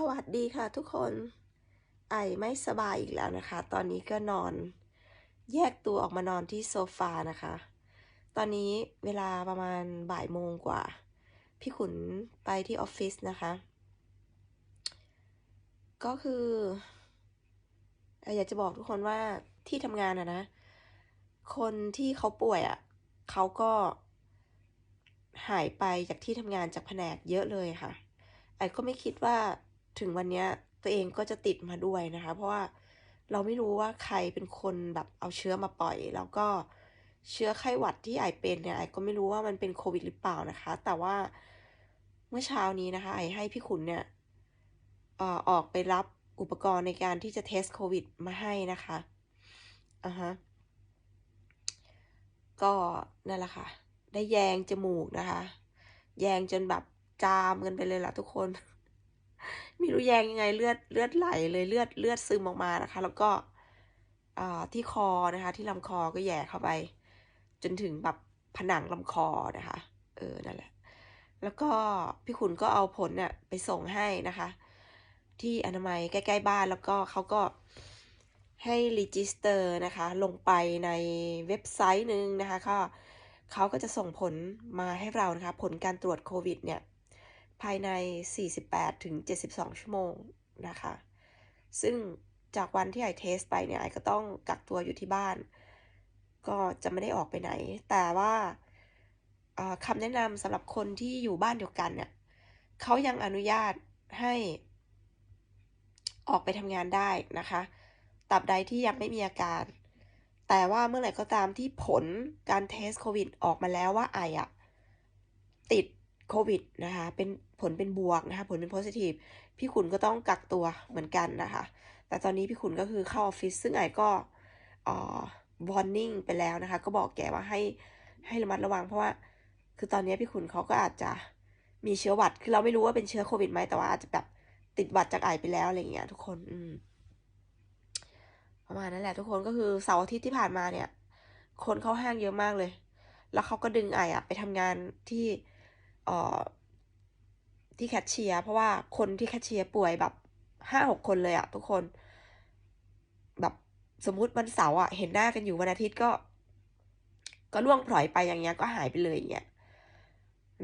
สวัสดีค่ะทุกคน ไอไม่สบายอีกแล้วนะคะ ตอนนี้ก็นอน แยกตัวออกมานอนที่โซฟานะคะ ตอนนี้เวลาประมาณบ่ายโมงกว่า พี่ขุนไปที่ออฟฟิศนะคะ ก็คือเอ่ออยากจะบอกทุกคนว่าที่ทำงานอะนะ คนที่เขาป่วยอะเขาก็หายไปจากที่ทำงานจากแผนกเยอะเลยค่ะไอก็ไม่คิดว่า ถึงวันนี้ตัวเองก็จะติดมาด้วยนะคะ เพราะว่าเราไม่รู้ว่าใครเป็นคนแบบเอาเชื้อมาปล่อย แล้วก็เชื้อไข้หวัดที่ไอเป็นเนี่ยไอก็ไม่รู้ว่ามันเป็นโควิดหรือเปล่านะคะ แต่ว่าเมื่อเช้านี้นะคะ ไอให้พี่ขุนเนี่ยเอ่อออกไปรับอุปกรณ์ในการที่จะเทสโควิดมาให้นะคะอ่าฮะก็นั่นแหละค่ะ ได้แยงจมูกนะคะ แยงจนแบบจามกันไปเลยล่ะทุกคน ม่รู้แยงยังไงเลือดเลือดไหลเลยเลือดเลือดซึมออกมานะคะ แล้วก็ที่คอนะคะ ที่ลำคอก็แย่เข้าไป จนถึงแบบผนังลำคอนะคะ เออนั่นแหละ แล้วก็พี่ขุนก็เอาผลเนี่ยไปส่งให้นะคะ ที่อนามัยใกล้ๆบ้านแล้วก็เขาก็ให้รีจิสเตอร์นะคะ ลงไปในเว็บไซต์หนึ่งนะคะก็เขาก็จะส่งผลมาให้เรานะคะ ผลการตรวจโควิดเนี่ย ภายใน 48ถึง72 ชั่วโมงนะคะ ซึ่งจากวันที่ไอเทสไปเนี่ยไอก็ต้องกักตัวอยู่ที่บ้าน ก็จะไม่ได้ออกไปไหน แต่ว่าคำแนะนำสำหรับคนที่อยู่บ้านเดียวกันเนี่ยเขายังอนุญาตให้ออกไปทำงานได้นะคะตราบใดที่ยังไม่มีอาการ แต่ว่าเมื่อไหร่ก็ตามที่ผลการเทสโควิดออกมาแล้วว่าไออะติด โควิดนะคะ เป็นผลเป็นบวกนะคะ ผลเป็นโพซิทีฟพี่ขุนก็ต้องกักตัวเหมือนกันนะคะ แต่ตอนนี้พี่ขุนก็คือเข้าออฟฟิศซึ่งไอก็อ่อ warning ไปแล้วนะคะ ก็บอกแกว่าให้ให้ระมัดระวังเพราะว่า คือตอนนี้พี่ขุนเขาก็อาจจะมีเชื้อหวัด คือเราไม่รู้ว่าเป็นเชื้อโควิดไหมแต่ว่าอาจจะแบบติดหวัดจากไอไปแล้วอะไรอย่างเงี้ยทุกคน อืม ประมาณนั้นแหละทุกคนก็คือเสาร์อาทิตย์ที่ผ่านมาเนี่ย คนเข้าห้างเยอะมากเลย แล้วเขาก็ดึงไออะไปทำงานที่ ที่แคชเชียร์เพราะว่าคนที่แคชเชียร์ป่วยแบบห้าหกคนเลยอะทุกคน แบบสมมุติวันเสาร์อะเห็นหน้ากันอยู่วันอาทิตย์ก็ ก็ล่วงพลอยไปอย่างเงี้ยก็หายไปเลยอย่างเงี้ย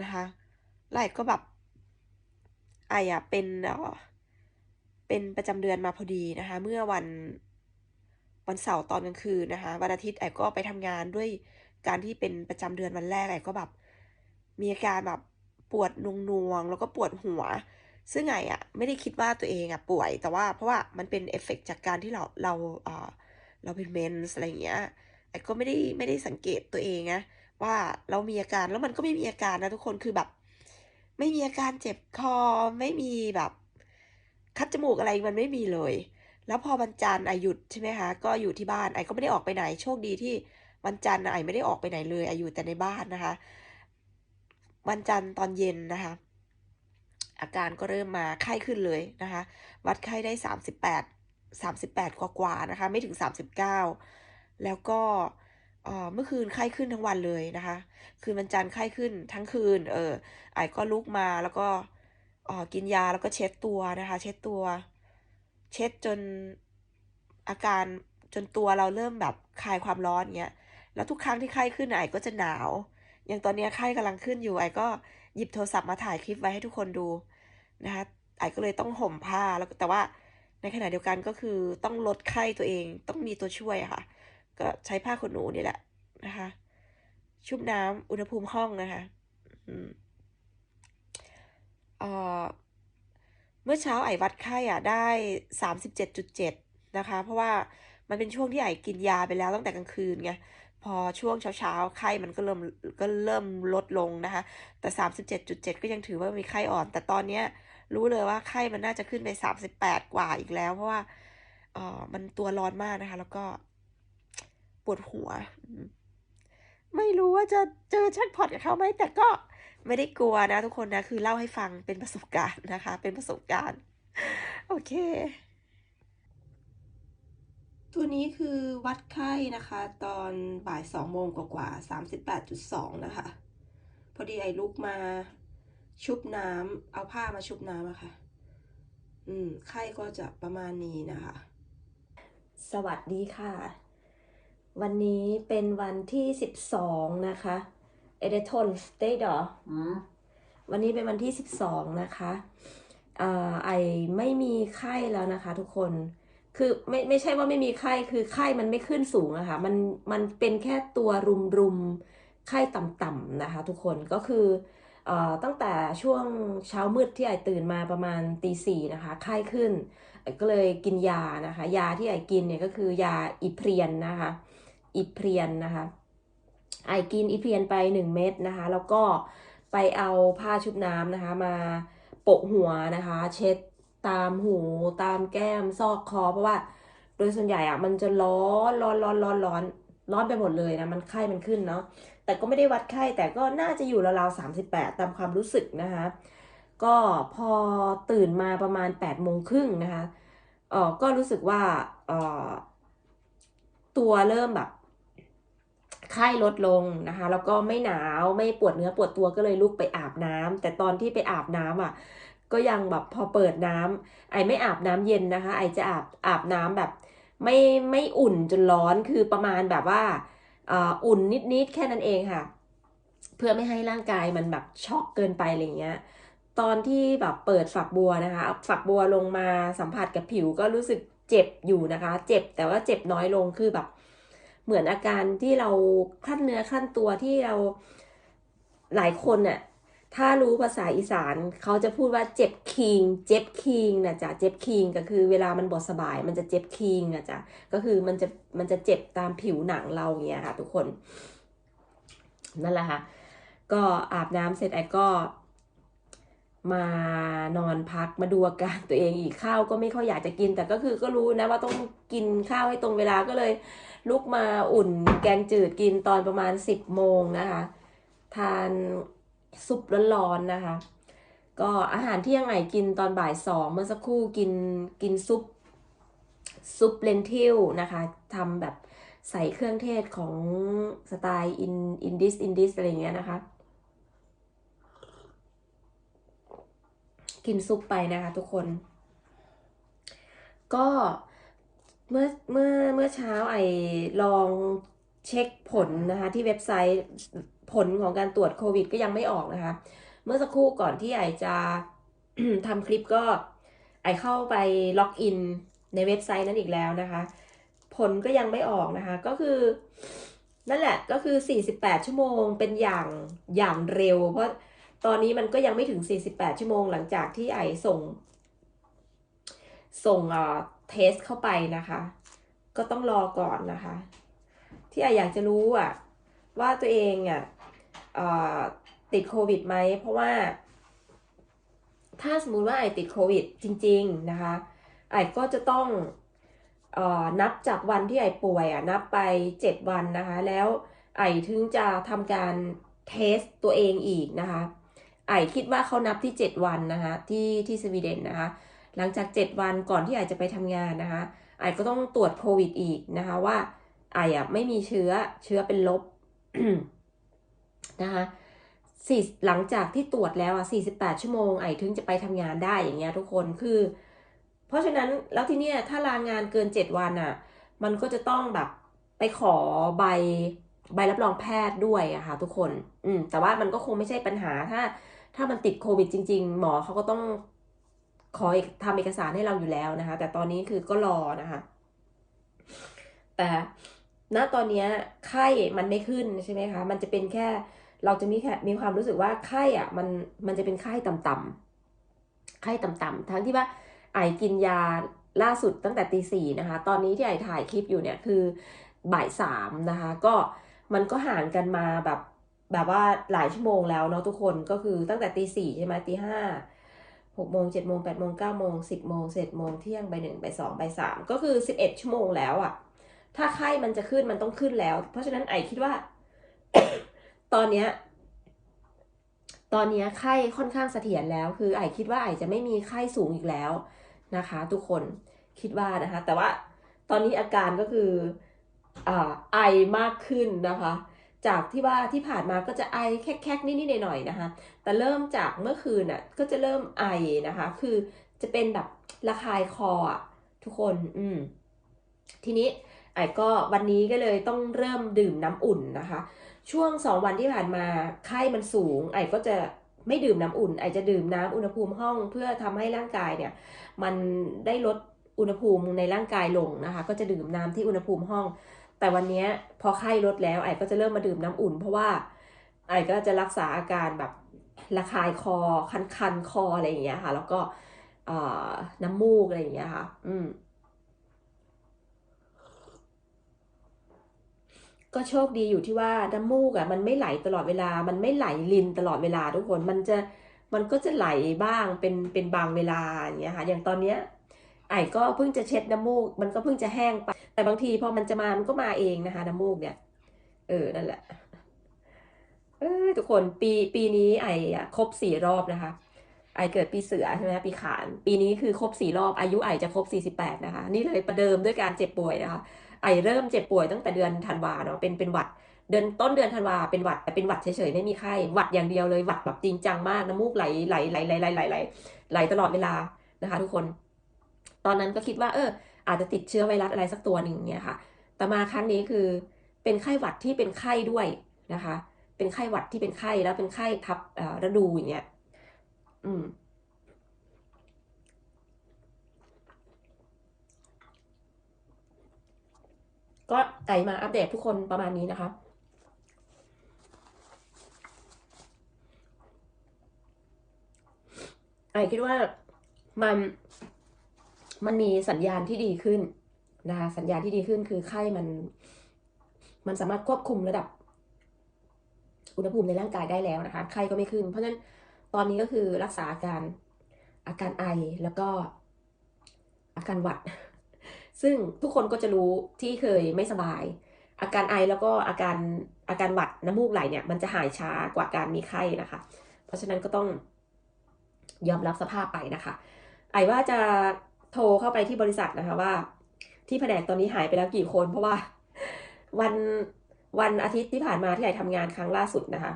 นะคะไล่ก็แบบไออะเป็นเอ่อเป็นประจำเดือนมาพอดีนะคะ เมื่อวันวันเสาร์ตอนกลางคืนนะคะวันอาทิตย์ไอก็ไปทำงานด้วยการที่เป็นประจำเดือนวันแรกไอก็แบบ มีอาการแบบ ปวดนวงๆแล้วก็ปวดหัว ซึ่งไออะไม่ได้คิดว่าตัวเองอะป่วย แต่ว่าเพราะว่ามันเป็นเอฟเฟกต์จากการที่เราเราเออเราเป็นเมนส์อะไรเงี้ยไอ้ก็ไม่ได้ไม่ได้สังเกตตัวเองนะว่าเรามีอาการแล้วมันก็ไม่มีอาการนะทุกคนคือแบบ ไม่มีอาการเจ็บคอไม่มีแบบ คัดจมูกอะไรมันไม่มีเลย แล้วพอวันจันทร์ไอหยุดใช่ไหมคะก็อยู่ที่บ้านไอก็ไม่ได้ออกไปไหนโชคดีที่วันจันทร์ไอไม่ได้ออกไปไหนเลยไออยู่แต่ในบ้านนะคะ วันจันทร์ตอนเย็นนะคะ อาการก็เริ่มมาไข้ขึ้นเลยนะคะ วัดไข้ได้สามสิบแปดสามสิบแปดกว่าๆนะคะ ไม่ถึงสามสิบเก้าแล้วก็เมื่อคืนไข้ขึ้นทั้งวันเลยนะคะ คืนวันจันทร์ไข้ขึ้นทั้งคืน เออไอก็ลุกมาแล้วก็กินยาแล้วก็เช็ดตัวนะคะ เช็ดตัว เช็ดจนอาการจนตัวเราเริ่มแบบคลายความร้อนเงี้ย แล้วทุกครั้งที่ไข้ขึ้นไอก็จะหนาว อย่างตอนนี้ไข้กำลังขึ้นอยู่ไอก็หยิบโทรศัพท์มาถ่ายคลิปไว้ให้ทุกคนดูนะคะไอก็เลยต้องห่มผ้าแล้วแต่ว่าในขณะเดียวกันก็คือต้องลดไข้ตัวเองต้องมีตัวช่วยค่ะ ก็ใช้ผ้าขนหนูนี่แหละนะคะ ชุบน้ำอุณหภูมิห้องนะคะอืมเอ่อเมื่อเช้าไอวัดไข้อะได้สามสิบเจ็ดจุดเจ็ดนะคะ เพราะว่ามันเป็นช่วงที่ไอกินยาไปแล้วตั้งแต่กลางคืนไง พอช่วงเช้าๆ ไข้มันก็เริ่มก็เริ่มลดลงนะคะ แต่สามสิบเจ็ดจุดเจ็ดก็ยังถือว่ามีไข้อ่อน แต่ตอนเนี้ยรู้เลยว่าไข้มันน่าจะขึ้นไปสามสิบแปดกว่าอีกแล้ว เพราะว่าเอ่อมันตัวร้อนมากนะคะ แล้วก็ปวดหัว ไม่รู้ว่าจะเจอแจ็คพอตกับเขาไหม แต่ก็ไม่ได้กลัวนะทุกคนนะ คือเล่าให้ฟังเป็นประสบการณ์นะคะ เป็นประสบการณ์ โอเค ตัวนี้คือวัดไข้นะคะ ตอนบ่ายสองโมงกว่าๆสามสิบแปดจุดสองนะคะ พอดีไอ้ลุกมาชุบน้ำเอาผ้ามาชุบน้ำอะค่ะ อืม ไข้ก็จะประมาณนี้นะคะ สวัสดีค่ะ วันนี้เป็นวันที่12นะคะเอเดทอนสเตดอวันนี้เป็นวันที่12นะคะอ่าไอไม่มีไข้แล้วนะคะทุกคน คือไม่ไม่ใช่ว่าไม่มีไข้คือไข้มันไม่ขึ้นสูงอะค่ะมันมันเป็นแค่ตัวรุมรุมไข้ต่ำๆนะคะ ทุกคนก็คือเอ่อตั้งแต่ช่วงเช้ามืดที่ไอตื่นมาประมาณตีสี่นะคะไข้ขึ้น ก็เลยกินยานะคะ ยาที่ไอกินเนี่ยก็คือยาอิเพรียนนะคะ อิเพรียนนะคะไอกินอิเพรียนไปหนึ่งเม็ดนะคะ แล้วก็ไปเอาผ้าชุบน้ำนะคะ มาโปะหัวนะคะ เช็ด ตามหูตามแก้มซอกคอ เพราะว่า โดยส่วนใหญ่อะมันจะร้อนร้อนร้อนร้อนร้อนร้อนไปหมดเลยนะ มันไข้มันขึ้นเนาะแต่ก็ไม่ได้วัดไข้แต่ก็น่าจะอยู่ราวๆสามสิบแปดตามความรู้สึกนะคะ ก็พอตื่นมาประมาณแปดโมงครึ่งนะคะเออก็รู้สึกว่าเออตัวเริ่มแบบไข้ลดลงนะคะแล้วก็ไม่หนาวไม่ปวดเนื้อปวดตัวก็เลยลุกไปอาบน้ำแต่ตอนที่ไปอาบน้ำอะ ก็ยังแบบพอเปิดน้ำไอไม่อาบน้ำเย็นนะคะ ไอจะอาบอาบน้ำแบบ ไม่ไม่อุ่นจนร้อนคือประมาณแบบว่าอ่าอุ่นนิดๆแค่นั้นเองค่ะ เพื่อไม่ให้ร่างกายมันแบบช็อกเกินไปอะไรเงี้ยตอนที่แบบเปิดฝักบัวนะคะฝักบัวลงมาสัมผัสกับผิวก็รู้สึกเจ็บอยู่นะคะ เจ็บแต่ว่าเจ็บน้อยลงคือแบบ เหมือนอาการที่เราคลั่นเนื้อคลั่นตัวที่เราหลายคนน่ะ ถ้ารู้ภาษาอีสานเขาจะพูดว่าเจ็บคิง เจ็บคิงนะจ๊ะเจ็บคิงก็คือเวลามันบดสบาย มันจะเจ็บคิงนะจ๊ะก็คือมันจะมันจะเจ็บตามผิวหนังเราเงี้ยค่ะ ทุกคนนั่นแหละค่ะ ก็อาบน้ำเสร็จไอ้ก็ มานอนพักมาดูอาการตัวเองอีกข้าวก็ไม่ค่อยอยากจะกิน แต่ก็คือก็รู้นะว่าต้องกินข้าวให้ตรงเวลาก็เลย ลุกมาอุ่นแกงจืดกินตอนประมาณ10โมงนะคะ ทาน ซุปร้อนๆนะคะ ก็อาหารที่ยังไงกินตอนบ่ายสองเมื่อสักครู่กินกินซุปซุปเลนทิลนะคะทำแบบใส่เครื่องเทศของสไตล์อินอินดิสอินดิสอะไรเงี้ยนะคะ กินซุปไปนะคะทุกคน ก็เมื่อเมื่อเมื่อเช้าไอลองเช็คผลนะคะที่เว็บไซต์ผลของการตรวจโควิดก็ยังไม่ออกนะคะ เมื่อสักครู่ก่อนที่ไอจะทำคลิปก็ ไอเข้าไปล็อกอินในเว็บไซต์นั้นอีกแล้วนะคะ ผลก็ยังไม่ออกนะคะ ก็คือ นั่นแหละก็คือ 48 ชั่วโมงเป็นอย่างอย่างเร็ว เพราะตอนนี้มันก็ยังไม่ถึง 48 ชั่วโมงหลังจากที่ไอส่ง ส่งเอ่อเทสเข้าไปนะคะ ก็ต้องรอก่อนนะคะ ที่ไออยากจะรู้อะ ว่าตัวเองอะติดโควิดไหมเพราะว่า ถ้าสมมุติว่าไอติดโควิดจริง ๆนะคะ ไอก็จะต้องเอ่อนับจากวันที่ไอป่วยอะนับไป 7 วันนะคะ แล้วไอถึงจะทำการเทสตัวเองอีกนะคะ ไอคิดว่าเขานับที่ 7 วันนะคะที่ที่สวีเดนนะคะ หลังจาก 7 วันก่อนที่ไอจะไปทำงานนะคะ ไอก็ต้องตรวจโควิดอีกนะคะว่าไออะไม่มีเชื้อเชื้อเป็นลบ นะคะสี่หลังจากที่ตรวจแล้วอะ48ชั่วโมงไอ้ถึงจะไปทำงานได้อย่างเงี้ยทุกคนคือ เพราะฉะนั้นแล้วทีเนี้ยถ้าลางานเกิน7วันอะ มันก็จะต้องแบบไปขอใบใบรับรองแพทย์ด้วยอะค่ะทุกคน อืม แต่ว่ามันก็คงไม่ใช่ปัญหาถ้า ถ้ามันติดโควิดจริง ๆ หมอเขาก็ต้องขอเอกทำเอกสารให้เราอยู่แล้วนะคะ แต่ตอนนี้คือก็รอนะคะ แต่ ณตอนนี้ไข้มันไม่ขึ้นใช่ไหมคะ มันจะเป็นแค่เราจะมีแค่มีความรู้สึกว่าไข้อะมันมันจะเป็นไข้ต่ำๆไข้ต่ำๆทั้งที่ว่าไอกินยาล่าสุดตั้งแต่ตีสี่นะคะ ตอนนี้ที่ไอถ่ายคลิปอยู่เนี่ยคือบ่ายสามนะคะ ก็มันก็ห่างกันมาแบบแบบว่าหลายชั่วโมงแล้วเนาะทุกคนก็คือตั้งแต่ตีสี่ใช่ไหมตีห้าหกโมงเจ็ดโมงแปดโมงเก้าโมงสิบโมงเสร็จโมงเที่ยงไปหนึ่งไปสองไปสามก็คือสิบเอ็ดชั่วโมงแล้วอะ ถ้าไข้มันจะขึ้นมันต้องขึ้นแล้ว เพราะฉะนั้นไอคิดว่า ตอนเนี้ย ตอนนี้ไข้ค่อนข้างเสถียรแล้ว คือไอคิดว่าไอจะไม่มีไข้สูงอีกแล้วนะคะ ทุกคนคิดว่านะคะ แต่ว่าตอนนี้อาการก็คืออ่าไอมากขึ้นนะคะ จากที่ว่าที่ผ่านมาก็จะไอแคกๆนิดๆหน่อยๆนะคะ แต่เริ่มจากเมื่อคืนน่ะ ก็จะเริ่มไอนะคะ คือจะเป็นแบบระคายคออะทุกคน อืม ทีนี้ ไอ้ก็วันนี้ก็เลยต้องเริ่มดื่มน้ำอุ่นนะคะ ช่วงสองวันที่ผ่านมาไข้มันสูง ไอ้ก็จะไม่ดื่มน้ำอุ่น ไอ้จะดื่มน้ำอุณหภูมิห้องเพื่อทำให้ร่างกายเนี่ย มันได้ลดอุณหภูมิในร่างกายลงนะคะ ก็จะดื่มน้ำที่อุณหภูมิห้อง แต่วันนี้พอไข้ลดแล้วไอ้ก็จะเริ่มมาดื่มน้ำอุ่น เพราะว่าไอ้ก็จะรักษาอาการแบบระคายคอคันคันๆคออะไรอย่างเงี้ยค่ะ แล้วก็น้ำมูกอะไรอย่างเงี้ยค่ะ อืม ก็โชคดีอยู่ที่ว่าน้ำมูกอะมันไม่ไหลตลอดเวลา มันไม่ไหลลินตลอดเวลาทุกคน มันจะมันก็จะไหลบ้างเป็นเป็นบางเวลาอย่างเงี้ยค่ะ อย่างตอนเนี้ยไอ้ก็เพิ่งจะเช็ดน้ำมูก มันก็เพิ่งจะแห้งไป แต่บางทีพอมันจะมา มันก็มาเองนะคะ น้ำมูกเนี่ย เออ นั่นแหละ เออทุกคน ปีปีนี้ไอ้อะครบสี่รอบนะคะ ไอเกิดปีเสือใช่ไหมปีขาน ปีนี้คือครบสี่รอบ อายุไอจะครบสี่สิบแปดนะคะ นี่เลยประเดิมด้วยการเจ็บป่วยนะคะ ไอเริ่มเจ็บป่วยตั้งแต่เดือนธันวาเนาะเป็นเป็นหวัดเดือนต้นเดือนธันวาเป็นหวัดแต่เป็นหวัดเฉยๆไม่มีไข้หวัดอย่างเดียวเลยหวัดแบบจริงจังมากน้ำมูกไหลไหลไหลไหลไหลไหลไหลไหลตลอดเวลานะคะ ทุกคน ตอนนั้นก็คิดว่า เออ อาจจะติดเชื้อไวรัสอะไรสักตัวหนึ่งเนี่ยค่ะ แต่มาครั้งนี้คือเป็นไข้หวัดที่เป็นไข้ด้วยนะคะ เป็นไข้หวัดที่เป็นไข้แล้วเป็นไข้ทับอ่อฤดูอย่างเงี้ย อืม ก็ไอมาอัปเดตทุกคนประมาณนี้นะคะ ไอคิดว่ามันมันมีสัญญาณที่ดีขึ้นนะคะสัญญาณที่ดีขึ้นคือไข้มัน มันสามารถควบคุมระดับ อุณหภูมิในร่างกายได้แล้วนะคะ ไข้ก็ไม่ขึ้น เพราะฉะนั้นตอนนี้ก็คือรักษาอาการอาการไอแล้วก็อาการหวัด ซึ่งทุกคนก็จะรู้ที่เคยไม่สบาย อาการไอแล้วก็อาการอาการหวัดน้ำมูกไหลเนี่ยมันจะหายช้ากว่าการมีไข้นะคะ เพราะฉะนั้นก็ต้องยอมรับสภาพไปนะคะ ไอว่าจะโทรเข้าไปที่บริษัทนะคะว่า ที่แผนกตอนนี้หายไปแล้วกี่คน เพราะว่าวันวันอาทิตย์ที่ผ่านมาที่ไอทำงานครั้งล่าสุดนะคะ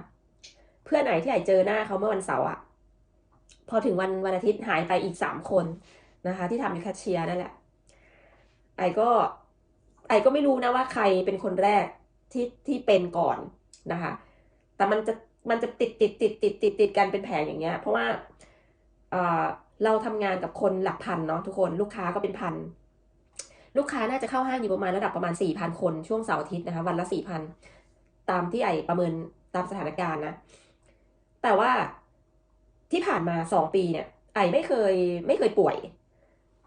เพื่อนไอที่ไอเจอหน้าเขาเมื่อวันเสาร์อะพอถึงวันวันอาทิตย์หายไปอีกสามคนนะคะ ที่ทำอยู่แคชเชียร์นั่นแหละ ไอก็ไอก็ไม่รู้นะว่าใครเป็นคนแรกที่ที่เป็นก่อนนะคะ แต่มันจะมันจะติดติดติดติดติดติดกันเป็นแผงอย่างเงี้ย เพราะว่าเอ่อเราทำงานกับคนหลักพันเนาะทุกคนลูกค้าก็เป็นพัน ลูกค้าน่าจะเข้าห้างอยู่ประมาณระดับประมาณสี่พันคนช่วงเสาร์อาทิตย์นะคะ วันละสี่พันตามที่ไอประเมินตามสถานการณ์นะ แต่ว่าที่ผ่านมาสองปีเนี่ย ไอไม่เคยไม่เคยป่วย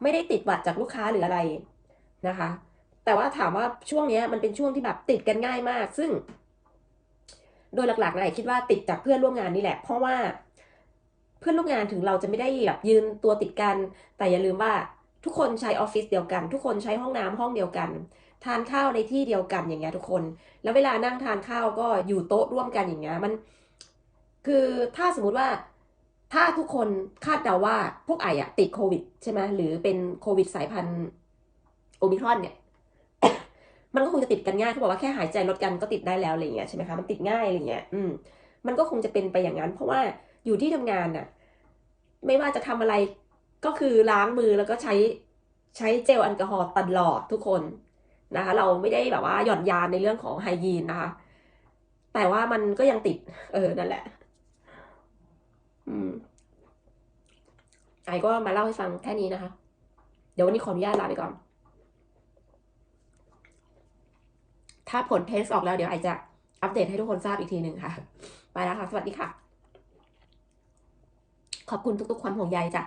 ไม่ได้ติดหวัดจากลูกค้าหรืออะไร นะคะ แต่ว่าถามว่าช่วงนี้มันเป็นช่วงที่แบบติดกันง่ายมาก ซึ่ง โดยหลักๆนะไอคิดว่าติดจากเพื่อนร่วมงานนี่แหละ เพราะว่าเพื่อนร่วมงานถึงเราจะไม่ได้แบบยืนตัวติดกัน แต่อย่าลืมว่าทุกคนใช้ออฟฟิศเดียวกัน ทุกคนใช้ห้องน้ำห้องเดียวกัน ทานข้าวในที่เดียวกันอย่างเงี้ยทุกคน แล้วเวลานั่งทานข้าวก็อยู่โต๊ะร่วมกันอย่างเงี้ยมัน คือถ้าสมมุติว่าถ้าทุกคนคาดเดาว่าพวกไออะติดโควิดใช่ไหมหรือเป็นโควิดสายพันธุ์ โอมิครอนเนี่ยมันก็คงจะติดกันง่ายเขาบอกว่าแค่หายใจลดกันก็ติดได้แล้วอะไรเงี้ยใช่ไหมคะมันติดง่ายอะไรเงี้ยอืมมันก็คงจะเป็นไปอย่างนั้น เพราะว่าอยู่ที่ทำงานน่ะ ไม่ว่าจะทำอะไรก็คือล้างมือแล้วก็ใช้ใช้เจลแอลกอฮอล์ตลอดทุกคนนะคะ เราไม่ได้แบบว่าหย่อนยานในเรื่องของไฮยีนนะคะ แต่ว่ามันก็ยังติด เออนั่นแหละ อืมไอก็มาเล่าให้ฟังแค่นี้นะคะ เดี๋ยววันนี้ขออนุญาตลาไปก่อน ถ้าผลเทสออกแล้วเดี๋ยวไอจะอัปเดตให้ทุกคนทราบอีกทีหนึ่งค่ะ ไปแล้วค่ะ สวัสดีค่ะ ขอบคุณทุกๆความห่วงใยจ้ะ